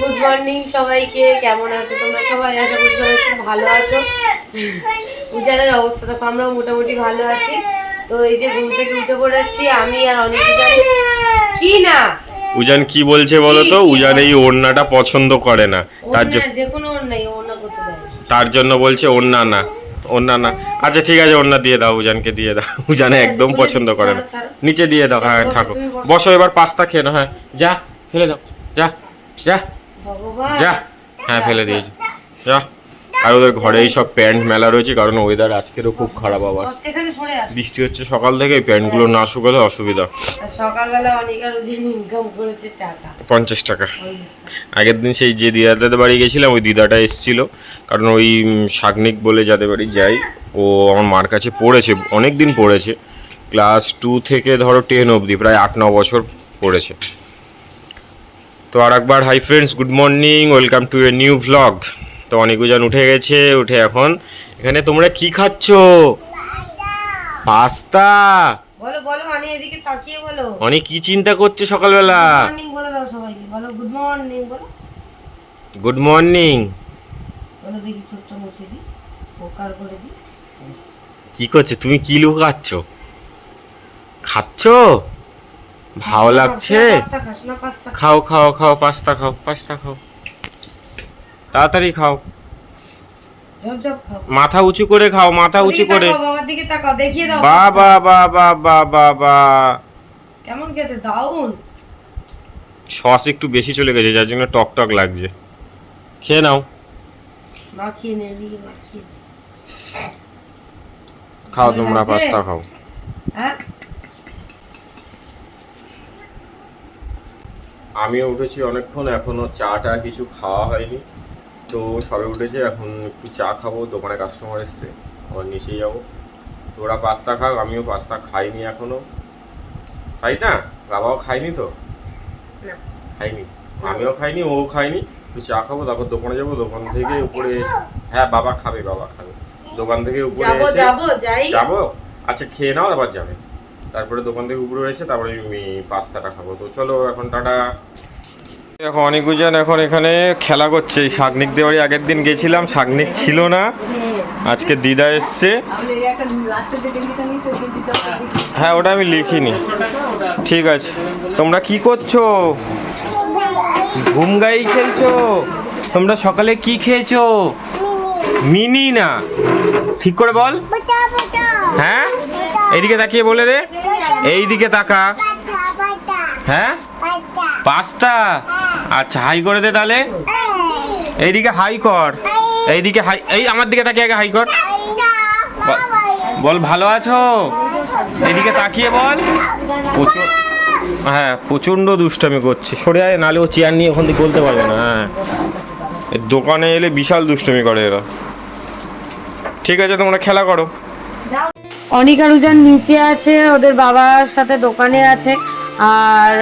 Good morning সবাইকে কেমন আছো তোমরা সবাই? আশা করি সবাই খুব ভালো আছো। উজানের অবস্থা দেখো আমরাও মোটামুটি ভালো আছি। তো এই যে ঘুম থেকে উঠে পড়েছি আমি আর অনেক কি না? উজান কি বলছে বলো তো? উজান এই ওড়নাটা পছন্দ করে না। তার জন্য যে কোনো ওর নাই ওর না করতে দেয়। তার জন্য বলছে ওড়না না। ওড়না না। আচ্ছা ঠিক আছে ওড়না দিয়ে দাও উজানকে দিয়ে দাও। উজানে একদম পছন্দ করে না। নিচে দিয়ে দাও হ্যাঁ থাকো বসো। এবার পাস্তা খেয়ে নাও হ্যাঁ। যা ফেলে দাও। যা যা। যা হ্যাঁ ফেলে দিয়েছি। যা। আর ওদের ঘরেই সব প্যান্ট মেলা রয়েছে কারণ ওয়েদার আজকেরও খুব খারাপ আবার। বৃষ্টি হচ্ছে সকাল থেকে প্যান্টগুলো না শুকালে অসুবিধা। সকালবেলা অনেক আর ওজন ইনকাম করেছে টাকা। পঞ্চাশ টাকা। আগের দিন সেই যে দিদাদের বাড়ি গেছিলাম ওই দিদাটা এসেছিল কারণ ওই শাগনিক বলে যাদের বাড়ি যাই ও আমার মার কাছে পড়েছে অনেক দিন পড়েছে। ক্লাস টু থেকে ধরো টেন অবধি প্রায় আট ন বছর পড়েছে। তো আর একবার hi friends good morning welcome to a new vlog তো অনেকজন উঠে গেছে উঠে এখন। এখানে তোমরা কি খাচ্ছ? পাস্তা। বলো বলো আমি এদিকে তাকিয়ে বলো। অনেক কি চিন্তা করছে সকালবেলা? মর্নিং বলে দাও সবাইকে। বলো গুড মর্নিং বলো। গুড মর্নিং বলো দেখি ছোট্ট মুছে দি পোকার করে দি কি করছে? তুমি কি লুকাচ্ছ? খাচ্ছ? ভালো লাগছে? না পাস্তা খাও খাও খাও পাস্তা খাও পাস্তা খাও। তাড়াতাড়ি খাও। মাথা উঁচু করে খাও মাথা উঁচু করে। বা বা বা বা বা বা বা। কেমন খেতে? দাউন সস একটু বেশি চলে গেছে যার জন্য টক টক লাগছে। খেয়ে নাও। খাও তোমরা পাস্তা খাও। হ্যাঁ? আমিও উঠেছি অনেকক্ষণ এখনও চাটা কিছু খাওয়া হয়নি। তো সবে উঠেছে এখন একটু চা খাব দোকানে কাস্টমার এসছে আবার নিচে যাব। তো ওরা পাস্তা খাক আমিও পাস্তা খাইনি এখনও। তাই না? বাবাও খায়নি তো? খাইনি আমিও খাইনি ও খায়নি। একটু চা খাব তারপর দোকানে যাব দোকান থেকে উপরে এসে হ্যাঁ বাবা খাবে বাবা খাবে। দোকান থেকে উপরে যাব এসে যাব যাব? আচ্ছা খেয়ে নাও তারপর যাবে। তারপরে দোকান থেকে উপরে এসে তারপরে আমি পাস্তাটা খাব। তো চলো এখন টাটা। এখন অনেকজন এখন এখানে খেলা করছে। এই শাগনিক দেওয়ারি আগের দিন গেছিলাম শাগনিক ছিল না। আজকে দিদা এসছে। হ্যাঁ ওটা আমি লিখিনি। ঠিক আছে। তোমরা কি করছ? ঘুমগাই খেলছো? তোমরা সকালে কি খেয়েছো? মিনি। না। ঠিক করে বল। হ্যাঁ? এইদিকে তাকিয়ে বলে রে এইদিকে তাকা। হ্যাঁ? পাস্তা আচ্ছা হাই করে দে তাহলে। এইদিকে হাই কর। এইদিকে হাই এই আমার দিকে তাকিয়ে আগে হাই কর। বল- ভালো আছো? এদিকে তাকিয়ে বল। প্রচুর হ্যাঁ প্রচণ্ড দুষ্টামি করছে সরে আয় নালে ও চেয়ার নিয়ে ওখান থেকে বলতে পারবে না। হ্যাঁ। দোকানে এলে বিশাল দুষ্টুমি করে এরা। ঠিক আছে, তোমরা খেলা করো। অনিকা নিচে আছে, ওদের বাবার সাথে দোকানে আছে। আর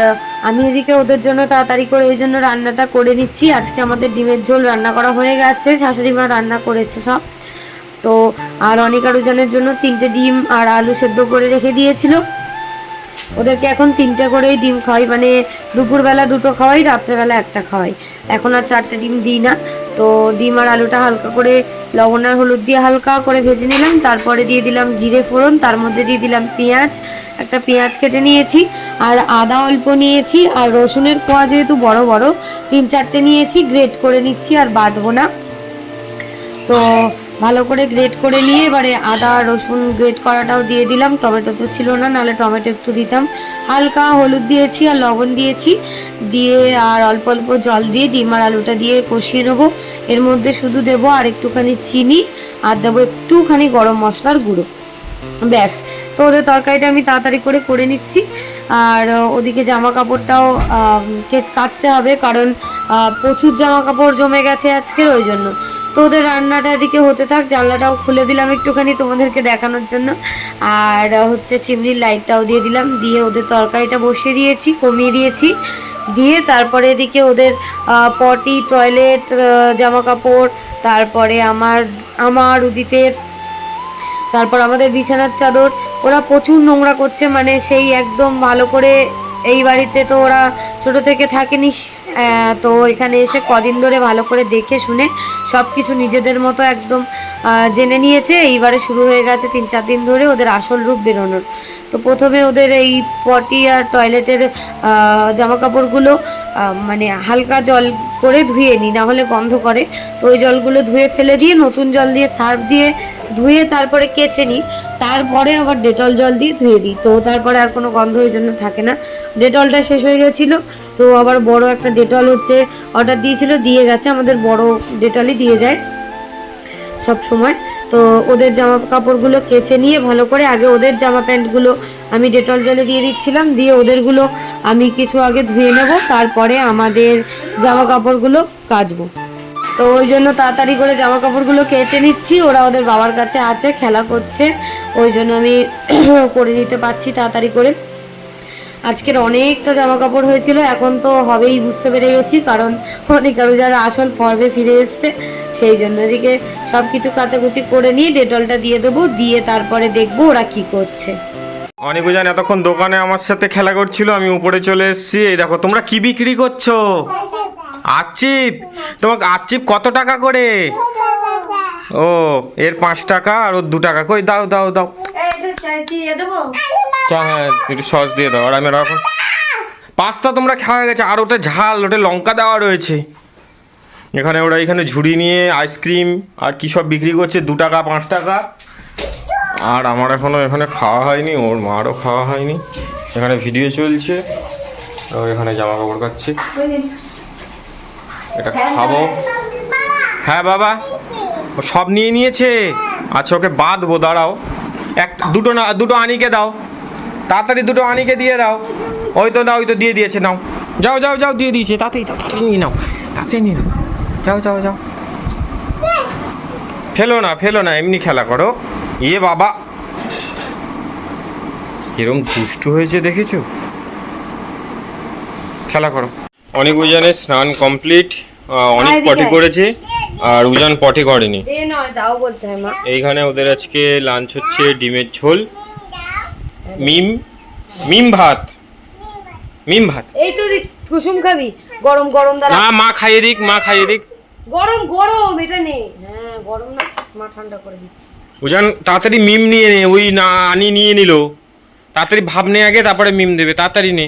আমি এদিকে ওদের জন্য তাড়াতাড়ি করে ওই জন্য রান্নাটা করে নিচ্ছি। আজকে আমাদের ডিমের ঝোল রান্না করা হয়ে গেছে, শাশুড়ি মা রান্না করেছে সব। তো, আর অনিকা জন্য তিনটে ডিম আর আলু সেদ্ধ করে রেখে দিয়েছিল। ওদেরকে এখন তিনটে করেই ডিম খাওয়াই মানে দুপুরবেলা দুটো খাওয়াই, রাত্রেবেলা একটা খাওয়াই। এখন আর চারটে ডিম দিই না। তো ডিম আর আলুটা হালকা করে, লবণ আর হলুদ দিয়ে হালকা করে ভেজে নিলাম। তারপরে দিয়ে দিলাম জিরে ফোড়ন, তার মধ্যে দিয়ে দিলাম পেঁয়াজ। একটা পেঁয়াজ কেটে নিয়েছি, আর আদা অল্প নিয়েছি, আর রসুনের কোয়া যেহেতু বড় বড়, তিন চারটে নিয়েছি, গ্রেট করে নিচ্ছি আর বাটবো না। তো ভালো করে গ্রেট করে নিয়ে এবারে আদা, রসুন গ্রেট করাটাও দিয়ে দিলাম। টমেটো তো ছিল না, নাহলে টমেটো একটু দিতাম। হালকা হলুদ দিয়েছি আর লবণ দিয়েছি। দিয়ে আর অল্প অল্প জল দিয়ে ডিম আর আলুটা দিয়ে কষিয়ে নেব। এর মধ্যে শুধু দেবো আর একটুখানি চিনি আর দেবো একটুখানি গরম মশলার গুঁড়ো। ব্যাস, তো ওদের তরকারিটা আমি তাড়াতাড়ি করে করে নিচ্ছি। আর ওদিকে জামা কাপড়টাও কেচ- কাচতে হবে কারণ প্রচুর জামা কাপড় জমে গেছে আজকের, ওই জন্য। তো ওদের রান্নাটা এদিকে হতে থাক, জানলাটাও খুলে দিলাম একটুখানি তোমাদেরকে দেখানোর জন্য। আর হচ্ছে চিমনির লাইটটাও দিয়ে দিলাম, দিয়ে ওদের তরকারিটা বসিয়ে দিয়েছি, কমিয়ে দিয়েছি। দিয়ে তারপরে এদিকে ওদের পটি, টয়লেট জামা কাপড় তারপরে আমার আমার উদিতের, তারপর আমাদের বিছানার চাদর। ওরা প্রচুর নোংরা করছে মানে সেই একদম ভালো করে এই বাড়িতে তো ওরা ছোট থেকে থাকেনি। তো এখানে এসে কদিন ধরে ভালো করে দেখে শুনে সব কিছু নিজেদের মতো একদম জেনে নিয়েছে। এইবারে শুরু হয়ে গেছে তিন চার দিন ধরে ওদের আসল রূপ বেরোনোর। তো প্রথমে ওদের এই পটি আর টয়লেটের জামা কাপড়গুলো মানে হালকা জল করে ধুয়ে নিই না হলে গন্ধ করে। তো ওই জলগুলো ধুয়ে ফেলে দিয়ে, নতুন জল দিয়ে সার্ফ দিয়ে ধুয়ে তারপরে কেচে নিই তারপরে আবার ডেটল জল দিয়ে ধুয়ে দিই। তো তারপরে আর কোনো গন্ধ ওই জন্য থাকে না। ডেটলটা শেষ হয়ে গেছিল। তো আবার বড় একটা ডেটল হচ্ছে অর্ডার দিয়েছিল, দিয়ে গেছে। আমাদের বড় ডেটলই দিয়ে যায় সব সময়। তো ওদের জামা কাপড়গুলো কেচে নিয়ে ভালো করে আগে ওদের জামা প্যান্টগুলো আমি ডেটল জলে দিয়ে দিচ্ছিলাম, দিয়ে ওদেরগুলো আমি কিছু আগে ধুয়ে নেব, তারপরে আমাদের জামা কাপড়গুলো কাচবো। তো ওই জন্য তাড়াতাড়ি করে জামা কাপড়গুলো কেচে নিচ্ছি, ওরা ওদের বাবার কাছে আছে, খেলা করছে, ওই জন্য আমি করে নিতে পারছি তাড়াতাড়ি করে। আজকের অনেকটা জামা কাপড় হয়েছিল এখন তো হবেই বুঝতে পেরে গেছি কারণ অনেক আরও যারা আসল পর্বে ফিরে এসছে সেই জন্য এদিকে সব কিছু কাচাকুচি করে নিয়ে ডেটলটা দিয়ে দেবো দিয়ে তারপরে দেখব ওরা কি করছে। অনেক জান এতক্ষণ দোকানে আমার সাথে খেলা করছিল আমি উপরে চলে এসেছি এই দেখো তোমরা কি বিক্রি করছ? আচিপ তোমাকে আচিপ কত টাকা করে? ও এর পাঁচ টাকা আর ওর দু টাকা কই দাও দাও দাও। চা হ্যাঁ একটু সস দিয়ে দাও, আর আমি রাখো পাস্তা তোমরা খাওয়া গেছে, আর ওটা ঝাল ওটা লঙ্কা দেওয়া রয়েছে। এখানে ওরা এখানে ঝুড়ি নিয়ে আইসক্রিম, আর কি সব বিক্রি করছে, দু টাকা, পাঁচ টাকা। আর আমার এখনও এখানে খাওয়া হয়নি, ওর মারও খাওয়া হয়নি। এখানে ভিডিও চলছে ও এখানে জামা কাপড় কাচ্ছে এটা খাব। হ্যাঁ বাবা। ও সব নিয়ে নিয়েছে। আচ্ছা ওকে বাঁধবো, দাঁড়াও। এক, দুটো না, দুটো আনিকে দাও। তাড়াতাড়ি দুটো আনিকে দিয়ে দাও। ওই তো না ওই তো দিয়ে দিয়েছে নাও। যাও যাও যাও দিয়ে দিয়েছে। তাড়াতাড়ি দাও তাতে নিয়ে নাও। তাড়াতাড়ি নিয়ে নাও। যাও যাও যাও। ফেলো না ফেলো না এমনি খেলা করো। ইয়ে বাবা। কিরম দুষ্টু হয়েছে দেখেছ? খেলা করো। অনেক উজানের স্নান কমপ্লিট। অনেক পটি করেছে আর উজান পটি করেনি। এ নয় দাও বলতে হয় মা। এইখানে ওদের আজকে লাঞ্চ হচ্ছে ডিমের ঝোল। মিম মিম ভাত। মিম ভাত। এই তো কুসুম খাবি। গরম গরম দ্বারা না মা খাইয়ে দিক মা খাইয়ে দিক। গরম গরম এটা নেই হ্যাঁ গরম না মা ঠান্ডা করে দিচ্ছি উজান তাড়াতাড়ি মিম নিয়ে নে ওই না আনি নিয়ে নিল। তাড়াতাড়ি ভাব নে আগে তারপরে মিম দেবে তাড়াতাড়ি নে।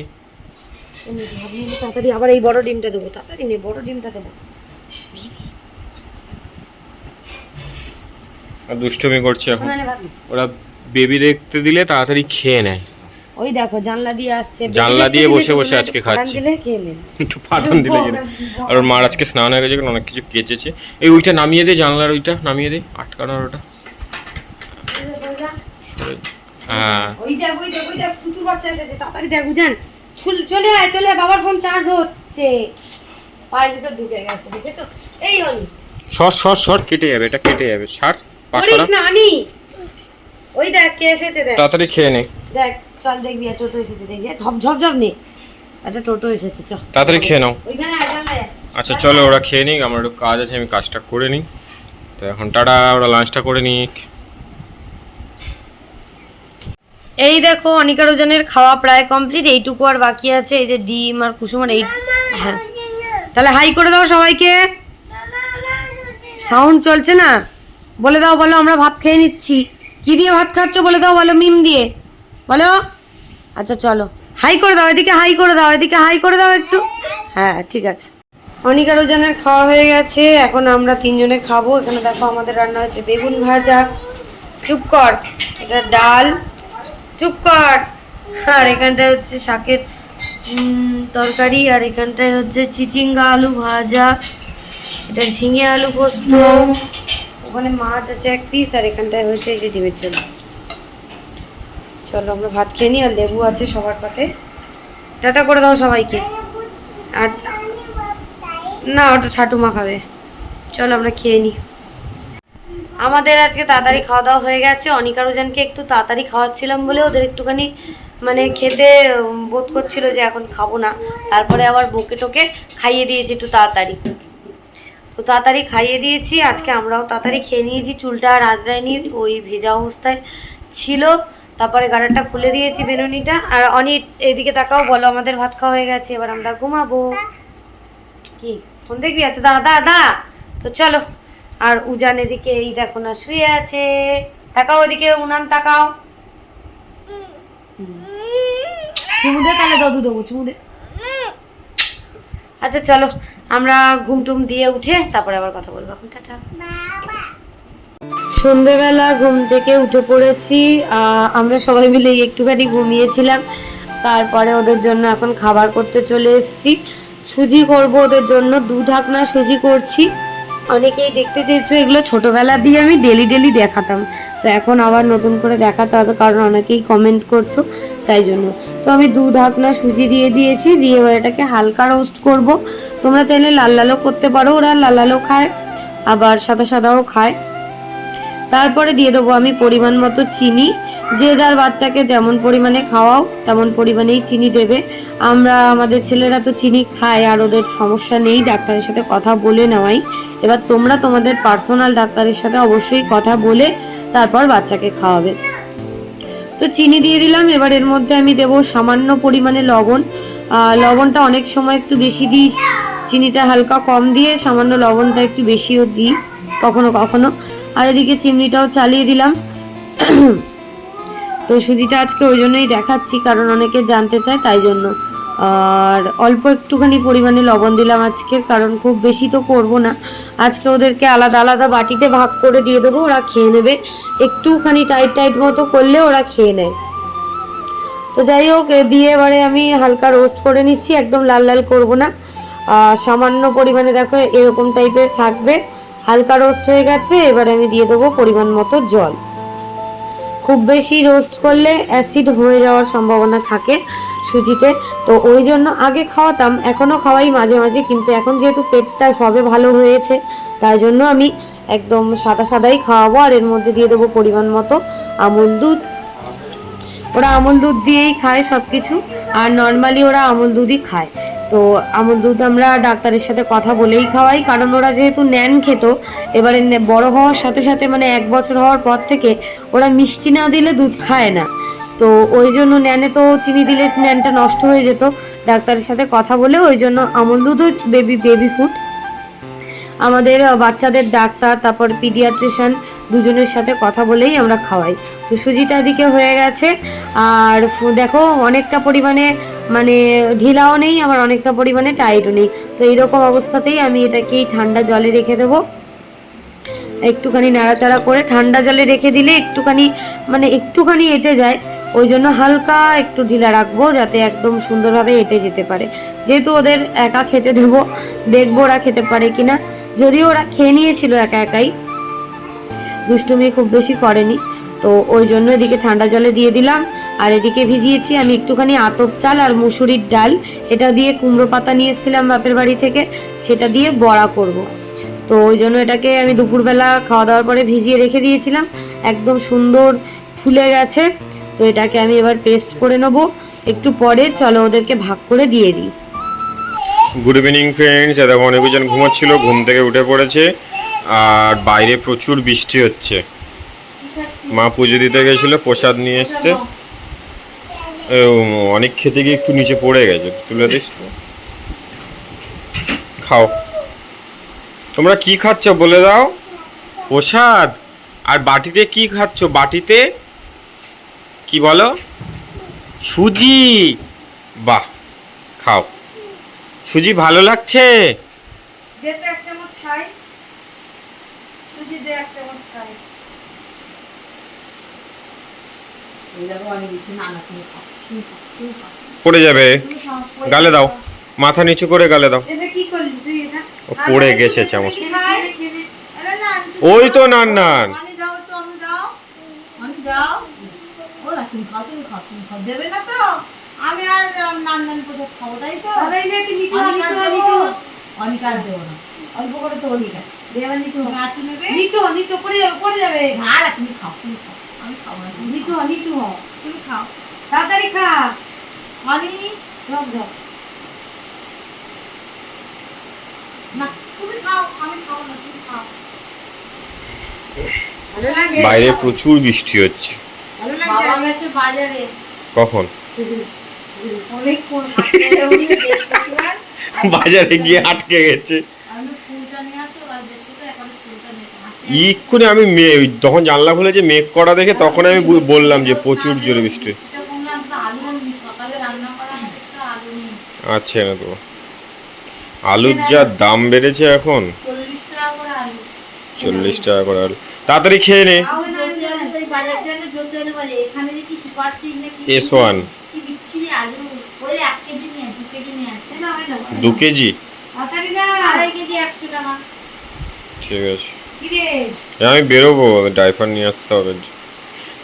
তাড়াতাড়ি আবার এই বড় ডিমটা দেবো তাড়াতাড়ি নে বড় ডিমটা দেবো। দুষ্টুমি করছে এখন। নে। ওরা বেবি দেখতে দিলে তাড়াতাড়ি খেয়ে নেয়। ওই দেখো জানলা দিয়ে আসছে। জানলা দিয়ে বসে বসে আজকে খাচ্ছে। একটু ফাটন দিলে কিনা আর ওর মার আজকে স্নান হয়ে গেছে অনেক কিছু কেচেছে। এই ওইটা নামিয়ে দে জানলার ওইটা নামিয়ে দে আটকানোর ওটা। হ্যাঁ। ওই দেখ ওই দেখ ওই দেখ তুতুর বাচ্চা এসেছে তাড়াতাড়ি দেখ বুঝান চলে আয় চলে বাবার ফোন চার্জ হচ্ছে। পায়ের ভিতর ঢুকে গেছে দেখেছ? এই হনি শর্ট শর্ট শর্ট কেটে যাবে এটা কেটে যাবে পাঁচশো না আনি ওই দেখ কে এসেছে দেখ। তাড়াতাড়ি খেয়ে নে। দেখ চল দেখবি একটা টোটো এসেছে দেখবি। ধপ ঝপ ঝপ নে। একটা টোটো এসেছে চল তাড়াতাড়ি খেয়ে নাও। ওইখানে আচ্ছা চলো ওরা খেয়ে নিক আমার একটু কাজ আছে আমি কাজটা করে নিই। তো এখন টাটা ওরা লাঞ্চটা করে নিক। এই দেখো অনিকা রোজনের খাওয়া প্রায় কমপ্লিট এইটুকু আর বাকি আছে এই যে ডিম আর কুসুম আর এই হ্যাঁ। তাহলে হাই করে দাও সবাইকে। সাউন্ড চলছে না? বলে দাও বলো আমরা ভাত খেয়ে নিচ্ছি। কি দিয়ে ভাত খাচ্ছ বলে দাও, বলো মিম দিয়ে। বলো? আচ্ছা চলো। হাই করে দাও, এদিকে হাই করে দাও, এদিকে হাই করে দাও একটু। হ্যাঁ ঠিক আছে। অনেক অনিকা রোজানের খাওয়া হয়ে গেছে, এখন আমরা তিনজনে খাব। এখানে দেখো আমাদের রান্না হচ্ছে বেগুন ভাজা। চুপ কর, এটা ডাল। চুপ কর। আর এখানটায় হচ্ছে শাকের তরকারি, আর এখানটায় হচ্ছে চিচিঙ্গা আলু ভাজা। এটা ঝিঙে আলু পোস্ত। ওখানে মাছ আছে এক পিস আর এখানটায় হয়েছে এই যে ডিমের ঝোল। চলো আমরা ভাত খেয়ে নিই আর লেবু আছে সবার পাতে। টাটা করে দাও সবাইকে। আর না, ওটা ঠাটুমা খাবে। চলো আমরা খেয়ে নিই। আমাদের আজকে তাড়াতাড়ি খাওয়া দাওয়া হয়ে গেছে। অনিকা রোজানকে একটু তাড়াতাড়ি খাওয়াচ্ছিলাম বলে ওদের একটুখানি মানে খেতে বোধ করছিল যে এখন খাব না। তারপরে আবার বকে টোকে খাইয়ে দিয়েছি একটু তাড়াতাড়ি। তো তাড়াতাড়ি খাইয়ে দিয়েছি। আজকে আমরাও তাড়াতাড়ি খেয়ে নিয়েছি। চুলটা আর আজরাইনি ওই ভেজা অবস্থায় ছিল। তারপরে গাড়াটা খুলে দিয়েছি বেরুনিটা আর অনি এদিকে তাকাও, বলো আমাদের ভাত খাওয়া হয়ে গেছে, এবার আমরা ঘুমাবো। কি? ফোন দেখবি? আচ্ছা দাঁড়া দাঁড়া দাঁড়া। তো চলো, আর উজান এদিকে এই দেখো না, শুয়ে আছে। তাকাও ওদিকে, উনান, তাকাও। চুমু দে তাহলে, দাদু দেবো, চুমু দে। আচ্ছা চলো, আমরা ঘুম টুম দিয়ে উঠে তারপরে আবার কথা বলব এখন, টাটা। সন্ধেবেলা ঘুম থেকে উঠে পড়েছি আমরা সবাই মিলে একটুখানি ঘুমিয়েছিলাম, তারপরে ওদের জন্য এখন খাবার করতে চলে এসেছি। সুজি করব ওদের জন্য, দু ঢাকনা সুজি করছি। অনেকেই দেখতে চেয়েছো এগুলো ছোটোবেলা দিয়ে আমি ডেলি ডেলি দেখাতাম। তো এখন আবার নতুন করে দেখাতে হবে, কারণ অনেকেই কমেন্ট করছ, তাই জন্য। তো আমি দু ঢাকনা সুজি দিয়ে দিয়েছি, দিয়ে এবার এটাকে হালকা রোস্ট করব। তোমরা চাইলে লাল লালও করতে পারো, ওরা লাল লালও খায়, আবার সাদা সাদাও খায়। তারপরে দিয়ে দেবো আমি পরিমাণ মতো চিনি। যে যার বাচ্চাকে যেমন পরিমাণে খাওয়াও, তেমন পরিমাণেই চিনি দেবে। আমরা, আমাদের ছেলেরা তো চিনি খায় আর ওদের সমস্যা নেই, ডাক্তারের সাথে কথা বলে নেওয়াই। এবার তোমরা তোমাদের পার্সোনাল ডাক্তারের সাথে অবশ্যই কথা বলে তারপর বাচ্চাকে খাওয়াবে। তো চিনি দিয়ে দিলাম, এবার এর মধ্যে আমি দেবো সামান্য পরিমাণে লবণ। লবণটা অনেক সময় একটু বেশি দিই। চিনিটা হালকা কম দিয়ে সামান্য লবণটা একটু বেশিও দিই। কখনো কখনো। আর এদিকে চিমনিটাও চালিয়ে দিলাম। তো সুজিটা আজকে ওই জন্যই দেখাচ্ছি, কারণ অনেকে জানতে চায় তাই জন্য। আর অল্প একটুখানি পরিমাণে লবণ দিলাম আজকে, কারণ খুব বেশি তো করব না। আজকে ওদেরকে আলাদা আলাদা বাটিতে ভাগ করে দিয়ে দেবো, ওরা খেয়ে নেবে। একটুখানি টাইট টাইট মতো করলে ওরা খেয়ে নেয়। তো যাই হোক দিয়ে এবারে আমি হালকা রোস্ট করে নিচ্ছি, একদম লাল লাল করব না। আর সামান্য পরিমাণে দেখো এরকম টাইপের থাকবে। হালকা রোস্ট হয়ে গেছে, এবারে আমি দিয়ে দেবো পরিমাণ মতো জল। খুব বেশি রোস্ট করলে অ্যাসিড হয়ে যাওয়ার সম্ভাবনা থাকে সুজিতে। তো ওই জন্য আগে খাওয়াতাম এখনও খাওয়াই মাঝে মাঝে, কিন্তু এখন যেহেতু পেটটা সবে ভালো হয়েছে, তাই জন্য আমি একদম সাদা সাদাই খাওয়াবো, আর এর মধ্যে দিয়ে দেবো পরিমাণ মতো আমুল দুধ। ওরা আমুল দুধ দিয়েই খায় সব কিছু আর নর্মালি ওরা আমুল দুধই খায়। তো আমুল দুধ আমরা ডাক্তারের সাথে কথা বলেই খাওয়াই, কারণ ওরা যেহেতু ন্যান খেত, এবারে বড় হওয়ার সাথে সাথে মানে এক বছর হওয়ার পর থেকে ওরা মিষ্টি না দিলে দুধ খায় না। তো ওই জন্য ন্যানে তো চিনি দিলে ন্যানটা নষ্ট হয়ে যেত। ডাক্তারের সাথে কথা বলে ওই জন্য আমুল দুধ বেবি বেবি ফুড আমাদের বাচ্চাদের ডাক্তার, তারপর পিডিয়াট্রিশিয়ান দুজনের সাথে কথা বলেই আমরা খাওয়াই। তো সুজিটা দিকে হয়ে গেছে। আর দেখো, অনেকটা পরিমাণে মানে ঢিলাও নেই, আবার অনেকটা পরিমাণে টাইটও নেই। তো এইরকম অবস্থাতেই আমি এটাকেই ঠান্ডা জলে রেখে দেবো। একটুখানি নাড়াচাড়া করে ঠান্ডা জলে রেখে দিলে একটুখানি মানে একটুখানি এঁটে যায়। ওই জন্য হালকা একটু ঢিলা রাখব যাতে একদম সুন্দরভাবে এঁটে যেতে পারে। যেহেতু ওদের একা খেতে দেবো, দেখব ওরা খেতে পারে কিনা। যদিও ওরা খেয়ে নিয়েছিল একা একাই। দুষ্টুমি খুব বেশি করেনি। তো ওই জন্য এদিকে ঠান্ডা জলে দিয়ে দিলাম। আর এদিকে ভিজিয়েছি আমি একটুখানি আতপ চাল আর মুসুরির ডাল। এটা দিয়ে কুমড়ো পাতা নিয়ে এসেছিলাম বাপের বাড়ি থেকে। সেটা দিয়ে বড়া করব। তো ওই জন্য এটাকে আমি দুপুরবেলা খাওয়া দাওয়ার পরে ভিজিয়ে রেখে দিয়েছিলাম। একদম সুন্দর ফুলে গেছে। তো এটাকে আমি এবার পেস্ট করে নেব। একটু পরে চলো ওদেরকে ভাগ করে দিয়ে দিই। গুড ইভিনিং ফ্রেন্ডস দেখো অনেকজন ঘুমাচ্ছিল ঘুম থেকে উঠে পড়েছে আর বাইরে প্রচুর বৃষ্টি হচ্ছে। মা পুজো দিতে গেছিল প্রসাদ নিয়ে এসছে। এ, অনেক খেতে গিয়ে একটু নিচে পড়ে গেছে তুলে দিস তো। খাও। তোমরা কি খাচ্ছ বলে দাও? প্রসাদ। আর বাটিতে কি খাচ্ছ? বাটিতে কি বলো? সুজি। বাহ খাও। সুজি ভালো লাগছে? পড়ে যাবে। গালে দাও। মাথা নিচু করে গালে দাও। পড়ে গেছে চামচ। ওই তো নান নান। দাও। না তুমি খাও তুমি খাও তুমি খাও। দেবে না তো? আমি আর নান নান করে খাব তাই তো? অনিক আর দেবো। আর না। অল্প করে তো অনিক আছে নিচু। তুমি নেবে? নিচু নিচু পড়ে যাবে পড়ে যাবে। না না তুমি খাও তুমি খাও। আমি খাব না তুমি নিচু নিচু হ। তুমি খাও। তাড়াতাড়ি খা। অনি? ঝক ঝক না তুমি খাও আমি খাব না তুমি খাও। বাইরে প্রচুর বৃষ্টি হচ্ছে। বাবা গেছে বাজারে। কখন? বাজারে গিয়ে আটকে গেছে। ইক্ষুনি আমি মে- ওই তখন জানলা খুলেছে মেঘ করা দেখে তখন আমি বু- বললাম যে প্রচুর জোরে বৃষ্টি। আচ্ছা না তো আলুর যা দাম বেড়েছে এখন? চল্লিশ টাকা করে আলু। চল্লিশ টাকা করে আলু। তাড়াতাড়ি খেয়ে নে তাও জলদি আলু তো এই বাজার থেকে জলদি আলু বলে এখানে যে কি? সুপার সিড না কি S1 কি বিচ্ছিরি আলু? ওই এক কেজি নিয়ে দু কেজি ঠিক আছে। আমি বেরোবো ডাইপার নিয়ে আসতে হবে।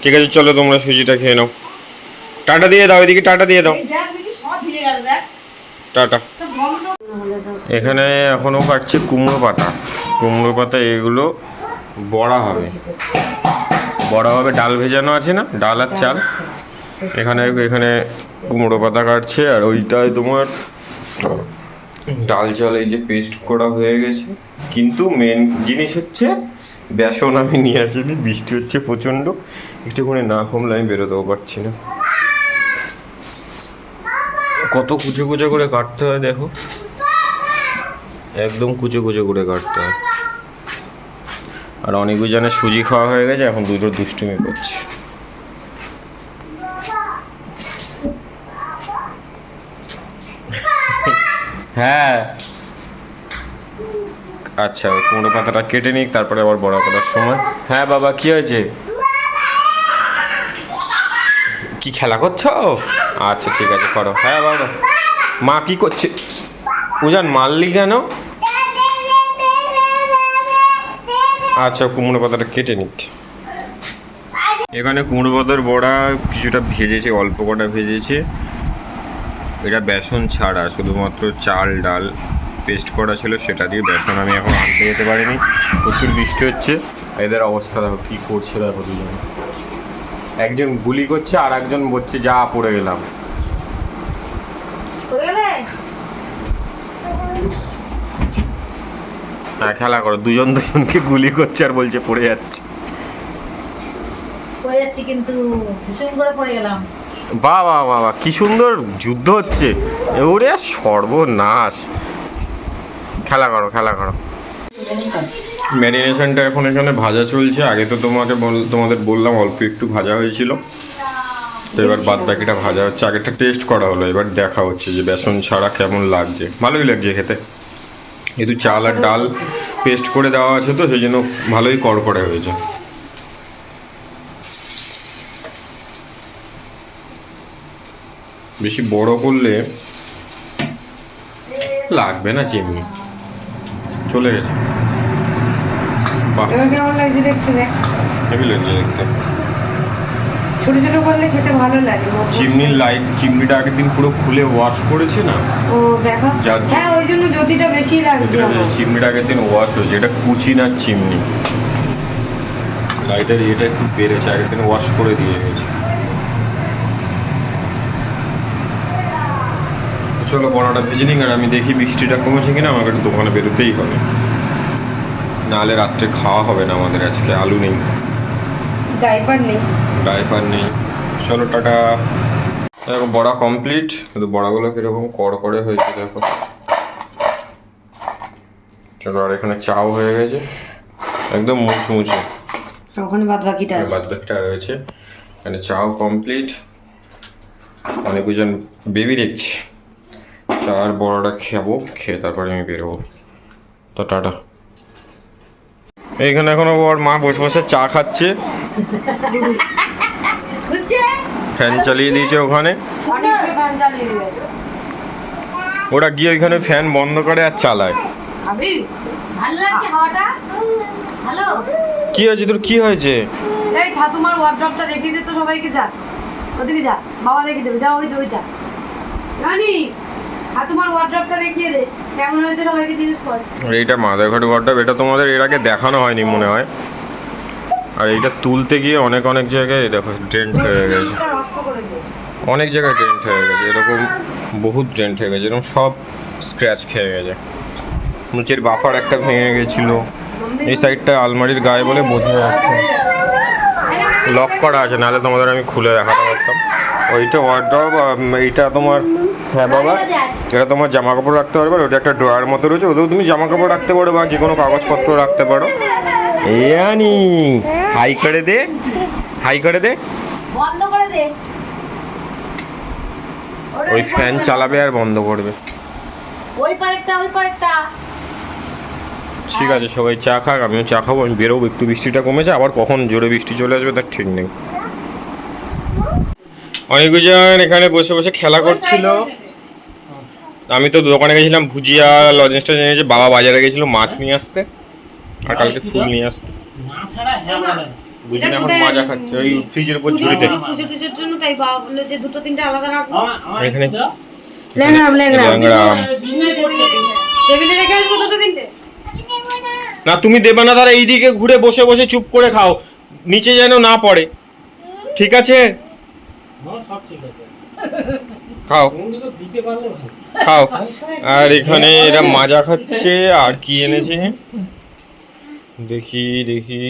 ঠিক আছে চলো তোমরা সুজিটা খেয়ে নাও। টাটা দিয়ে দাও এদিকে টাটা দিয়ে দাও। টাটা। এখানে এখনও কাটছে কুমড়ো পাতা। কুমড়ো পাতা এগুলো বড়া হবে। বড়া হবে ডাল ভেজানো আছে না? ডাল আর চাল? এখানে এখানে কুমড়ো পাতা কাটছে আর ওইটায় তোমার ডাল চাল এই যে পেস্ট করা হয়ে গেছে। কিন্তু মেন জিনিস হচ্ছে, বেসন আমি নিয়ে আসিনি, বৃষ্টি হচ্ছে প্রচণ্ড। একটুখানি না কমলে আমি বেরোতেও পারছি না। কত কুচো কুচো করে কাটতে হয় দেখো। একদম কুচো কুচো করে কাটতে হয়। আর অনেক জনের সুজি খাওয়া হয়ে গেছে, এখন দুটো দুষ্টুমি করছে। হ্যাঁ। আচ্ছা ওই কুমড়ো পাতাটা কেটে নিক, তারপরে আবার বড়া করার সময়। হ্যাঁ বাবা, কি হয়েছে? কি খেলা করছ? আচ্ছা ঠিক আছে, করো। হ্যাঁ বাবা। মা কি করছে? উজান, মারলি কেন? আচ্ছা কুমড়ো পাতাটা কেটে নিক। এখানে কুমড়ো পাতার বড়া কিছুটা ভেজেছে, অল্প কটা ভেজেছে। এটা বেসন ছাড়া, শুধুমাত্র চাল, ডাল পেস্ট করা ছিল, সেটা দিয়ে বেসন আমি এখন আনতে যেতে পারিনি। প্রচুর বৃষ্টি হচ্ছে। এদের অবস্থা দেখো, কী করছে দেখো দুজনে। একজন গুলি করছে, আর একজন বলছে, যা, পড়ে গেলাম। হ্যাঁ খেলা করো। দুজন দুজনকে গুলি করছে আর বলছে পড়ে যাচ্ছে। পড়ে যাচ্ছি কিন্তু ভীষণ করে পড়ে গেলাম। বাহ বাহ বাহ বাহ কি সুন্দর যুদ্ধ হচ্ছে। ওরে সর্বনাশ। খেলা করো খেলা করো। ম্যারিনেশনটা এখন এখানে ভাজা চলছে। আগে তো তোমাকে বল- তোমাদের বললাম অল্প একটু ভাজা হয়েছিল। তো এবার বাদ বাকিটা ভাজা হচ্ছে। আগেরটা টেস্ট করা হলো। এবার দেখা হচ্ছে যে বেসন ছাড়া কেমন লাগছে। ভালোই লাগছে খেতে। যেহেতু চাল আর ডাল পেস্ট করে দেওয়া আছে তো সেই জন্য ভালোই কড়কড়ে হয়েছে। বেশি বড় করলে লাগবে না চিমনি। চলে গেছে। বাহ। কেমন লাগছে দেখতে? হেভি লাগছে দেখতে। ছোট ছোট করলে খেতে ভালো লাগে চিমনির লাইট চিমনিটা আগের দিন পুরো খুলে ওয়াশ করেছে না? ও দেখা। হ্যাঁ ওই জন্য জ্যোতিটা বেশি লাগছে চিমনিটা আগের দিন ওয়াশ হয়েছে। এটা কুচি না চিমনি। লাইটের ইয়েটা একটু বেড়েছে আগের দিন ওয়াশ করে দিয়ে গেছে। চলো বড়াটা ভেজে নিন আর আমি দেখি বৃষ্টিটা কমেছে কিনা আমাকে একটু দোকানে বেরোতেই হবে। নাহলে রাত্রে খাওয়া হবে না আমাদের আজকে আলু নেই। ডাইপার নেই। ডাইপার নেই। চলো টাটা। দেখো বড়া কমপ্লিট কিন্তু বড়াগুলো কীরকম কড় করে হয়েছে দেখো। চলো আর এখানে চাও হয়ে গেছে। একদম মুচমুচে। ওখানে বাদ বাকিটা আছে। বাদ বাকিটা রয়েছে। এখানে চাও কমপ্লিট অনেকজন বেবি দেখছি। চা আর বড়াটা খাব খেয়ে তারপরে আমি বেরোবো। তো টাটা। এইখানে এখনও ওর মা বসে বসে চা খাচ্ছে। ফ্যান চালিয়ে দিয়েছে ওখানে। ওরা গিয়ে ওইখানে ফ্যান বন্ধ করে আর চালায়। কি হয়েছে তোর? কি হয়েছে? এই থা ওয়ার্ড্রপটা দেখিয়ে দে তো সবাইকে যা। ওদিকে যা বাবা দেখিয়ে দেবে যা ওই ওইটা। জানি আর তোমার ওয়ার্ড্রপটা দেখিয়ে দে কেমন হয়েছে সবাইকে জিজ্ঞেস কর। এইটা মাদারঘাট ওয়ার্ডাব এটা তোমাদের এর আগে দেখানো হয়নি মনে হয়। আর এইটা তুলতে গিয়ে অনেক অনেক জায়গায় দেখো ডেন্ট হয়ে গেছে। অনেক জায়গায় ডেন্ট হয়ে গেছে এরকম বহুত ডেন্ট হয়ে গেছে এরকম সব স্ক্র্যাচ খেয়ে গেছে। নিচের বাফার একটা ভেঙে গেছিল। এই সাইডটা আলমারির গায়ে বলে বোঝা যাচ্ছে। লক করা আছে নাহলে তোমাদের আমি খুলে দেখাতে পারতাম। ওইটা ওয়ার্ড্রপ এইটা তোমার হ্যাঁ বাবা। এটা তোমার জামা কাপড় রাখতে পারবে ওটা একটা ড্রয়ার মতো রয়েছে। ওতেও তুমি জামা কাপড় রাখতে পারো বা যে কোনো কাগজপত্র রাখতে পারো। ইয়ানি হাই করে দে। হাই করে দে। বন্ধ করে দে। ওই ফ্যান চালাবে আর বন্ধ করবে। ওই পারেরটা ওই পারেরটা। ঠিক আছে সবাই চা খাক আমিও চা খাব আমি বেরোবো একটু বৃষ্টিটা কমেছে আবার কখন জোরে বৃষ্টি চলে আসবে তার ঠিক নেই। অনেকজন এখানে বসে বসে খেলা করছিল। আমি তো দোকানে গেছিলাম ভুজিয়া লজেন্সটা নিয়েছে বাবা বাজারে গেছিল মাছ নিয়ে আসতে আর কালকে ফুল নিয়ে আসতে। বুঝি এখন মাজা খাচ্ছে ওই ফ্রিজের উপর ঝুড়িতে। জন্য তাই বাবা বলল যে দুটো তিনটে আলাদা রাখব। এখানে ল্যাংড়াম ল্যাংড়াম। ল্যাংড়াম। টেবিলে রেখে আসব দুটো তিনটে? না তুমি দেবে না তারা এইদিকে ঘুরে বসে বসে চুপ করে খাও। নিচে যেন না পড়ে। ঠিক আছে? খাও। খাও। আর এখানে এরা মাজা খাচ্ছে আর কি এনেছে? দেখি দেখি।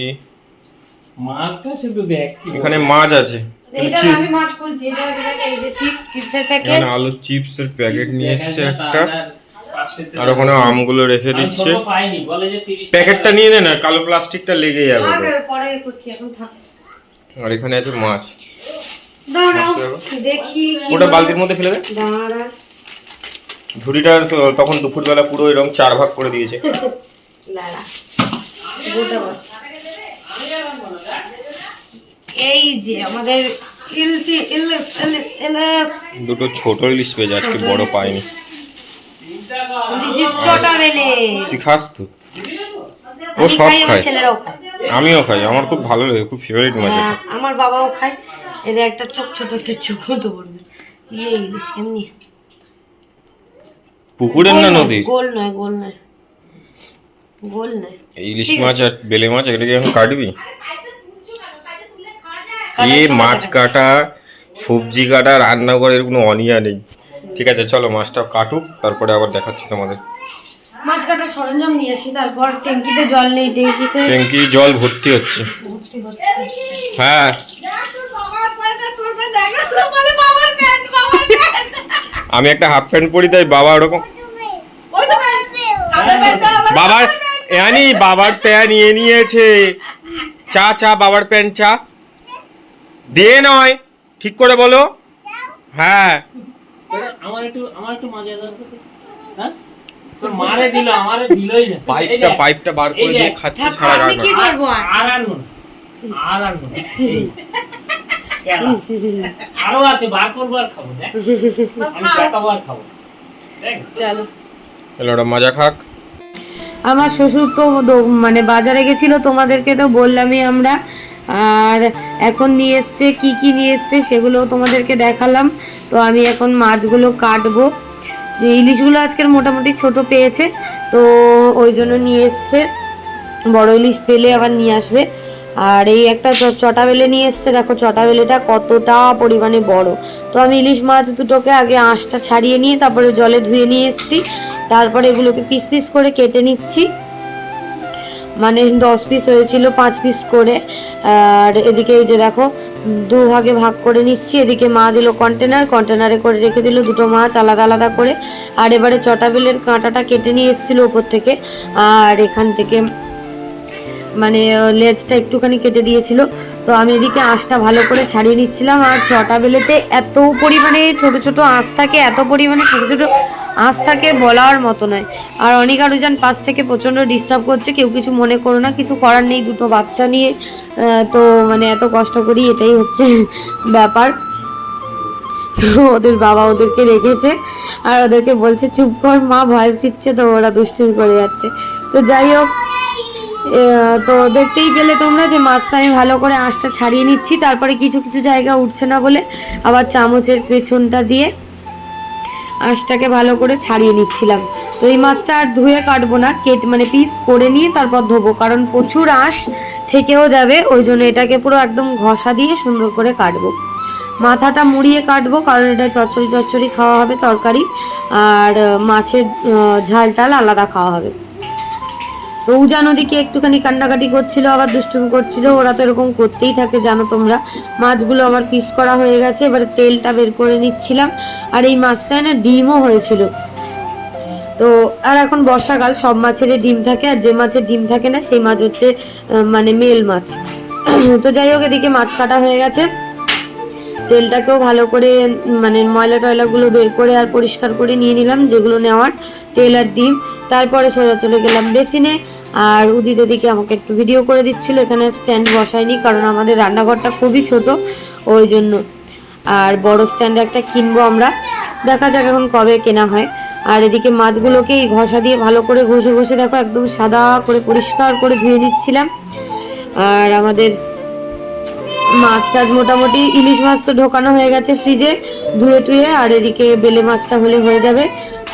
মাছটা শুধু দেখ এখানে মাছ আছে। এইটা আমি মাছ বলছি এটা এটা এই যে চিপস চিপসের প্যাকেট এখানে আলুর চিপসের প্যাকেট নিয়ে এসছে একটা। আর ওখানে আমগুলো রেখে দিচ্ছে। পাইনি বলে যে 30 প্যাকেটটা নিয়ে নে না কালো প্লাস্টিকটা লেগে যাবে তো। আর এখন আছে মাছ। দেখি। ওটা বালতির মধ্যে ফেলে দে। দাঁড়া। ঝুড়িটা তখন দুপুরবেলা পুরো এরকম চার ভাগ করে দিয়েছে। এই যে আমাদের ইলসি ইলিশ ইলিশ ইলিশ দুটো ছোট ইলিশ পেয়েছে আজকে বড় পাইনি। দিস ইজ ছোটা বেলে তুই খাস তো? ও সব খায়। আমিও খাই আমার খুব ভালো লাগে খুব ফেভারিট মাছ হ্যাঁ, আমার বাবাও খায়। এদের একটা চোখ ছোট একটা চোখ তো পড়বে। ইয়ে ইলিশ এমনি। পুকুরের না গোল নদীর? গোল নয় গোল নয়। গোল নয়। ইলিশ মাছ আর বেলে মাছ এটাকে এখন কাটবি? এ মাছ কাটা সবজি কাটা রান্না করার কোনো অনিয়া নেই। ঠিক আছে চলো মাছটা কাটুক তারপরে আবার দেখাচ্ছি তোমাদের। মাছ কাটার সরঞ্জাম নিয়ে আসি তারপর ট্যাঙ্কিতে জল নেই ট্যাঙ্কিতে ট্যাঙ্কি জল ভর্তি হচ্ছে। ভর্তি হচ্ছে। হ্যাঁ তোর বাবার প্যান্টটা তোর প্যান্ট দেখ না তো বলে বাবার প্যান্ট বাবার প্যান্ট আমি একটা হাফ প্যান্ট পরি তাই বাবা ওরকম বাবার এনি বাবার প্যান্ট নিয়ে নিয়েছে। চা চা বাবার প্যান্ট চা। দিয়ে নয় ঠিক করে বলো। হ্যাঁ। আমার একটু আমার একটু মজা হ্যাঁ? তোর মারে দিল আমারে দিলই না। পাইপটা পাইপটা বার করে দিয়ে খাচ্ছে সারা রাত আর? আর আনব আর। কেলা। আরও আছে বার করব আর খাব দেখ। দেখাবো আর খাব। চলো। মজা খাক। আমার শ্বশুর তো মানে বাজারে গেছিল তোমাদেরকে তো বললামই আমরা। আর এখন নিয়ে এসছে কি কি নিয়ে এসছে সেগুলো তোমাদেরকে দেখালাম। তো আমি এখন মাছগুলো কাটবো। ইলিশগুলো আজকের মোটামুটি ছোট পেয়েছে তো ওই জন্য নিয়ে এসছে। বড় ইলিশ পেলে আবার নিয়ে আসবে। আর এই একটা চটা বেলে নিয়ে এসছে, দেখো চটা বেলেটা কতটা পরিমাণে বড়। তো আমি ইলিশ মাছ দুটোকে আগে আঁশটা ছাড়িয়ে নিয়ে, তারপরে জলে ধুয়ে নিয়ে এসেছি। তারপরে এগুলোকে পিস পিস করে কেটে নিচ্ছি। মানে দশ পিস হয়েছিল, পাঁচ পিস করে। আর এদিকে এই যে দেখো, দু ভাগে ভাগ করে নিচ্ছি। এদিকে মা দিল কন্টেনার কন্টেনারে করে রেখে দিল দুটো মাছ আলাদা আলাদা করে। আর এবারে চটাবেলের কাঁটাটা কেটে নিয়ে এসেছিল ওপর থেকে। আর এখান থেকে মানে লেজটা একটুখানি কেটে দিয়েছিল। তো আমি এদিকে আঁশটা ভালো করে ছাড়িয়ে নিচ্ছিলাম। আর চটা বেলেতে এত পরিমাণে ছোট ছোট আঁশ থাকে, এত পরিমাণে ছোট ছোট আঁশ থাকে বলার মতো নয়। আর অনেক আরুজান পাশ থেকে প্রচণ্ড ডিস্টার্ব করছে, কেউ কিছু মনে করো না, কিছু করার নেই, দুটো বাচ্চা নিয়ে। তো মানে এত কষ্ট করি, এটাই হচ্ছে ব্যাপার। ওদের বাবা ওদেরকে রেখেছে, আর ওদেরকে বলছে, চুপ কর, মা ভয়েস দিচ্ছে তো, ওরা দুষ্টুমি করে যাচ্ছে। তো যাই হোক তো দেখতেই পেলে তোমরা যে মাছটা আমি ভালো করে আঁশটা ছাড়িয়ে নিচ্ছি, তারপরে কিছু কিছু জায়গা উঠছে না বলে আবার চামচের পেছনটা দিয়ে আঁশটাকে ভালো করে ছাড়িয়ে নিচ্ছিলাম। তো এই মাছটা আর ধুয়ে কাটবো না, কেট মানে পিস করে নিয়ে তারপর ধোবো, কারণ প্রচুর আঁশ থেকেও যাবে, ওই জন্য এটাকে পুরো একদম ঘষা দিয়ে সুন্দর করে কাটবো। মাথাটা মুড়িয়ে কাটবো, কারণ এটা চচ্চড়ি চচ্চড়ি খাওয়া হবে তরকারি, আর মাছের ঝাল টাল আলাদা খাওয়া হবে। তো উজান ওদিকে একটুখানি কান্নাকাটি করছিল, আবার দুষ্টুমি করছিল। ওরা তো এরকম করতেই থাকে, জানো তোমরা। মাছগুলো আমার পিস করা হয়ে গেছে, এবারে তেলটা বের করে নিচ্ছিলাম। আর এই মাছটায় না ডিমও হয়েছিল। তো আর এখন বর্ষাকাল, সব মাছেরই ডিম থাকে, আর যে মাছের ডিম থাকে না, সেই মাছ হচ্ছে মানে মেল মাছ। তো যাই হোক, এদিকে মাছ কাটা হয়ে গেছে। তেলটাকেও ভালো করে মানে ময়লা টয়লাগুলো বের করে আর পরিষ্কার করে নিয়ে নিলাম, যেগুলো নেওয়ার তেল আর ডিম। তারপরে সোজা চলে গেলাম বেসিনে। আর উদিত এদিকে আমাকে একটু ভিডিও করে দিচ্ছিল, এখানে স্ট্যান্ড বসায়নি, কারণ আমাদের রান্নাঘরটা খুবই ছোট, ওই জন্য। আর বড় স্ট্যান্ড একটা কিনবো আমরা। দেখা যাক এখন কবে কেনা হয়। আর এদিকে মাছগুলোকে এই ঘষা দিয়ে ভালো করে ঘষে ঘষে দেখো, একদম সাদা করে পরিষ্কার করে ধুয়ে নিচ্ছিলাম। আর আমাদের মাছ টাছ মোটামুটি ইলিশ মাছ তো ঢোকানো হয়ে গেছে ফ্রিজে, ধুয়ে টুয়ে, আর এদিকে বেলে মাছটা হলে হয়ে যাবে।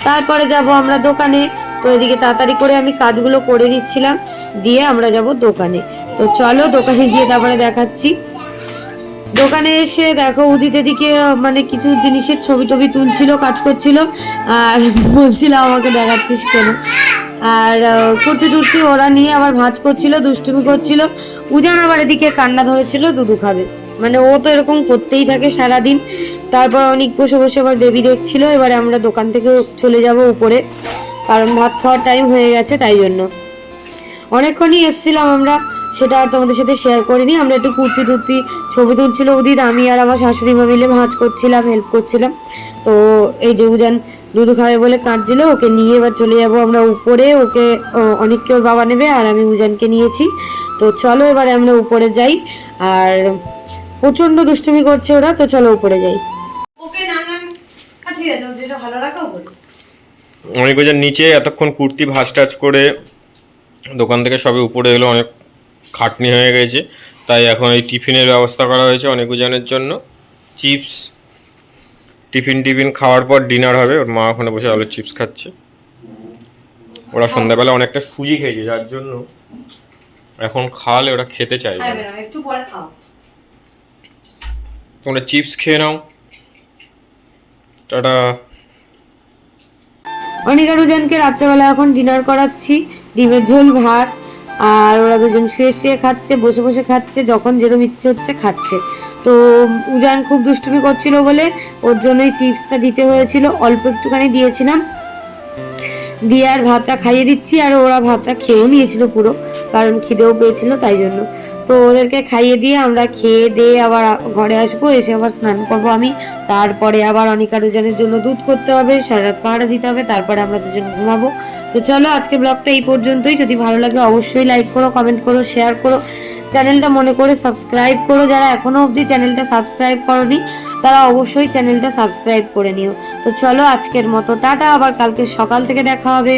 তারপরে যাব আমরা দোকানে, তো এদিকে তাড়াতাড়ি করে আমি কাজগুলো করে নিচ্ছিলাম, দিয়ে আমরা যাব দোকানে। তো চলো দোকানে গিয়ে তারপরে দেখাচ্ছি। দোকানে এসে দেখো উদিত আহ, মানে কিছু জিনিসের ছবি টবি তুলছিল কাজ করছিল। আর বলছিল আমাকে দেখাচ্ছিস কেন? আর কুর্তি টুর্তি ওরা নিয়ে আবার ভাঁজ করছিল দুষ্টুমি করছিল। উজান আবার এদিকে কান্না ধরেছিল দুধু খাবে। মানে ও তো এরকম করতেই থাকে সারাদিন। তারপর অনেক বসে বসে আবার বেবি দেখছিল এবারে আমরা দোকান থেকে চলে যাব উপরে। কারণ ভাত খাওয়ার টাইম হয়ে গেছে তাই জন্য। অনেকক্ষণই এসেছিলাম আমরা। সেটা আর তোমাদের সাথে শেয়ার করিনি। আমরা একটু কুর্তি টুর্তি ছবি তুলছিল উদিত আমি আর আমার শাশুড়ি মা মিলে ভাঁজ করছিলাম হেল্প করছিলাম। তো এই যে উজান দুধু খাবে বলে কাঁদছিল ওকে নিয়ে এবার চলে যাব আমরা উপরে ওকে আহ, অনেককে ওর বাবা নেবে আর আমি উজানকে নিয়েছি। তো চলো এবারে আমরা উপরে যাই আর প্রচণ্ড দুষ্টুমি করছে ওরা তো চলো উপরে যাই। ওকে নাম নাম ঠিক আছে যেটা ভালো রাখা অনেক ওজন নিচে এতক্ষণ কুর্তি ভাঁজ টাজ করে দোকান থেকে সবে উপরে এলো অনেক খাটনি হয়ে গেছে। তাই এখন এই টিফিনের ব্যবস্থা করা হয়েছে অনেক ওজনের জন্য। চিপস টিফিন টিফিন খাওয়ার পর ডিনার হবে। ওর মা ওখানে বসে আলুর চিপস খাচ্ছে। ওরা সন্ধ্যাবেলা অনেকটা সুজি খেয়েছে যার জন্য এখন খাওয়ালে ওরা খেতে চাইবে তোমরা চিপস খেয়ে নাও। টাটা। অনিকা রুজানকে রাত্রেবেলা এখন ডিনার করাচ্ছি। ডিমের ঝোল ভাত। আর ওরা দুজন শুয়ে শুয়ে খাচ্ছে, বসে বসে খাচ্ছে, যখন যেরকম ইচ্ছে হচ্ছে খাচ্ছে। তো উজান খুব দুষ্টুমি করছিল বলে ওর জন্যই চিপসটা দিতে হয়েছিল। অল্প একটুখানি দিয়েছিলাম। দিয়ে আর ভাতটা খাইয়ে দিচ্ছি, আর ওরা ভাতটা খেয়েও নিয়েছিল পুরো, কারণ খিদেও পেয়েছিল তাই জন্য। তো ওদেরকে খাইয়ে দিয়ে আমরা খেয়ে দিয়ে আবার ঘরে আসব, এসে আবার স্নান করব আমি। তারপরে আবার অনিকা রুজানের জন্য দুধ করতে হবে, সারা পাহাড়া দিতে হবে, তারপরে আমরা দুজন ঘুমাবো। তো চলো আজকে ব্লগটা এই পর্যন্তই। যদি ভালো লাগে অবশ্যই লাইক করো কমেন্ট করো শেয়ার করো। চ্যানেলটা মনে করে সাবস্ক্রাইব করো। যারা এখনও অবধি চ্যানেলটা সাবস্ক্রাইব করনি, তারা অবশ্যই চ্যানেলটা সাবস্ক্রাইব করে নিও। তো চলো আজকের মতো, টাটা। আবার কালকে সকাল থেকে দেখা হবে।